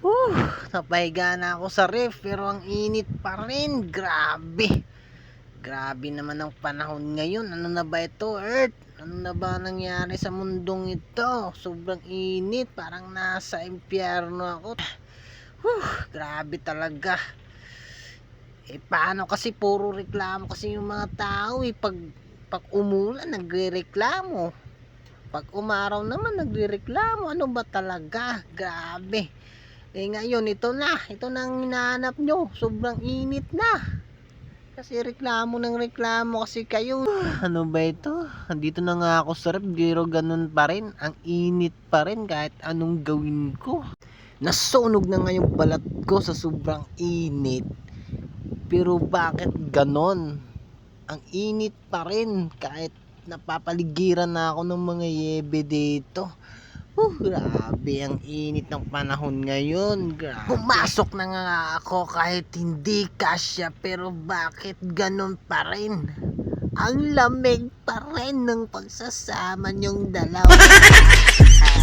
Whew, napahiga na ako sa ref pero ang init pa rin. Grabe. Grabe naman ang panahon ngayon. Ano na ba ito, Earth? Ano na ba nangyari sa mundong ito? Sobrang init. Parang nasa impyerno ako. Whew, grabe talaga. Eh, paano kasi puro reklamo kasi yung mga tao eh. Pag, pag umulan, nagre-reklamo. Pag umaraw naman, nagre-reklamo. Ano ba talaga? Grabe. Eh ngayon, ito na. Ito na ang hinahanap nyo. Sobrang init na. Kasi reklamo ng reklamo kasi kayo. Ano ba ito? Andito na nga ako sa rep. Pero ganun pa rin. Ang init pa rin kahit anong gawin ko. Nasunog na nga balat ko sa sobrang init. Pero bakit ganon? Ang init pa rin kahit napapaligiran na ako ng mga yebe dito. Uh, grabe ang init ng panahon ngayon. Grabe. Pumasok na nga ako kahit hindi kasya pero bakit ganun pa rin? Ang lamig pa rin ng pagsasama niyong dalawa.